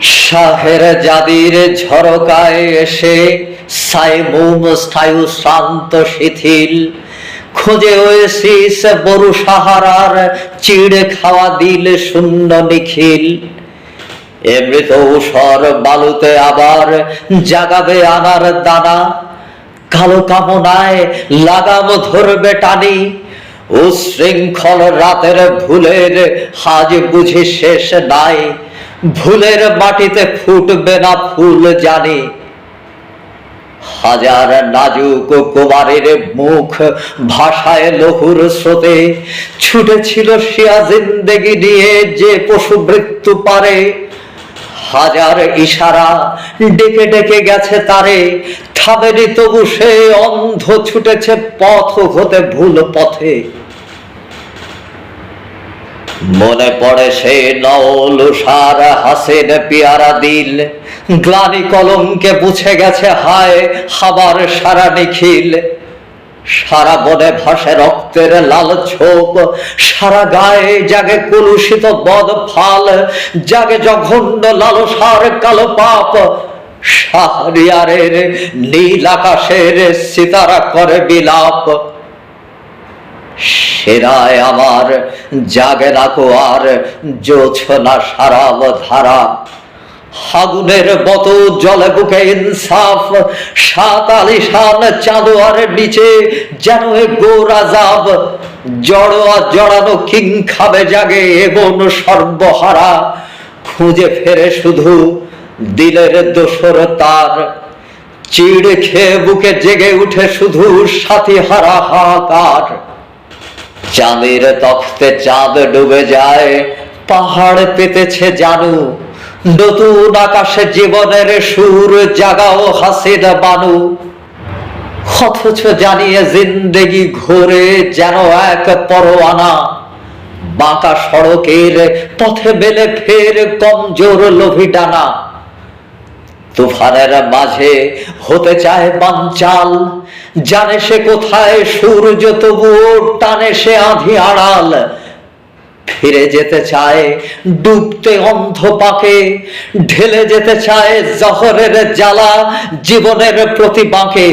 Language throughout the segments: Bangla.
শাহের জাদির ঝরকায় এসে সাইমুম স্থায়ু শান্ত শিথিল। খোঁজে ওয়েসিস বরু সাহারার চিড়ে খাওয়া দিল শূন্য নিখিল। এমৃত ঊষর বালুতে আবার জাগাবে আনার দানা। কালো কামনায় লাগাম ধরবে টানি। উশৃঙ্খল রাতের ভুলের হাজ বুঝি শেষ নাই। ভুলের মাটিতে ফুটবে না ফুল জানি। হাজার নাজুক কুমারের মুখ ভাষায় লহুর স্রোতে ছুটেছিল শিয়া জিন্দেগি নিয়ে যে পশু মৃত্যু পারে। হাজার ইশারা ডেকে ডেকে গেছে তারে, থামেনি তবু সে অন্ধ ছুটেছে পথ হতে ভুল পথে। মনে পড়ে সে নওল সার হাসেন পিয়ারা দিল। গ্লানি কলমকে বুঝে গেছে, হায়, হাবার সারা নিখিল। সারা বনে ভাসে রক্তের লাল ছোপ, সারা গায়ে জাগে কলুষিত বদ ফাল, জাগে জঘন্য লালসার কালো পাপ। শাহরিয়ারের নীল আকাশের সিতারা করে বিলাপ। সেরায় আমার। জাগে না আর জোছনা সারাব ধারা। হাগুনের মতো জলে বুকে ইনসাফ সাত আলিশান চাঁদোয়ারের নিচে যেন এ গোরা যাব জড়োয়া জড়ানো কিং খাবে জাগে এবং সর্বহারা। খুঁজে ফেরে শুধু দিলের দোসর তার। চিড় খেয়ে বুকে জেগে উঠে শুধু সাথী হারা হাকার চাঁদের তখতে চাঁদ ডুবে যায়, পাহাড় পেতেছে জানু। নতুন আকাশে জীবনের সুর জাগাও হাসির বানু। অথচ জানিয়ে জিন্দেগি ঘোরে যেন এক পরোয়ানা। বাঁকা সড়কের পথে বেলে ফের কমজোর লোভি ডানা। তুফানের মাঝে হতে চায় পাঞ্চাল জানে সে কোথায় সূর্য, তবুও টানে সে আধি আড়াল। ফিরে যেতে চায় ডুবতে অন্ধ পাকে ঢেলে যেতে চায় জহরের জ্বালা জীবনের প্রতি বাঁকে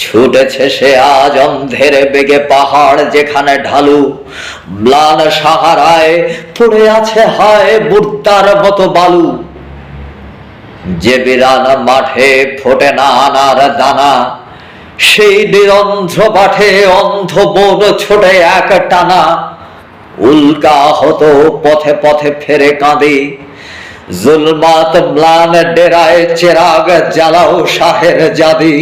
ছুটেছে সে আজ অন্ধের বেগে পাহাড় যেখানে ঢালু। ম্লান সাহারায় পড়ে আছে হায় বুর্দার মতো বালু। যে বিরান মাঠে ফোটে না আনার দানা, সেই নিরন্ধ্র মাঠে অন্ধ বন ছোটে এক টানা। উল্কা হতো, পথে পথে ফেরে কাঁদে। জুলমাত ম্লান ডেরায় চেরাগ জ্বালাও শাহের জাদি।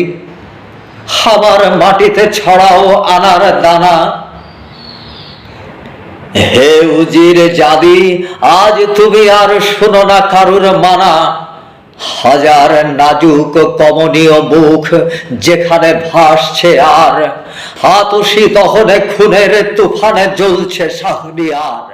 আমার মাটিতে ছড়াও আনার দানা। হে উজির জাদি, আজ তুমি আর শোনো না কারুর মানা। হাজার নাজুক কমনীয় মুখ যেখানে ভাসছে আর হাতুষি দহনে খুনের তুফানে জ্বলছে শাহরিয়ার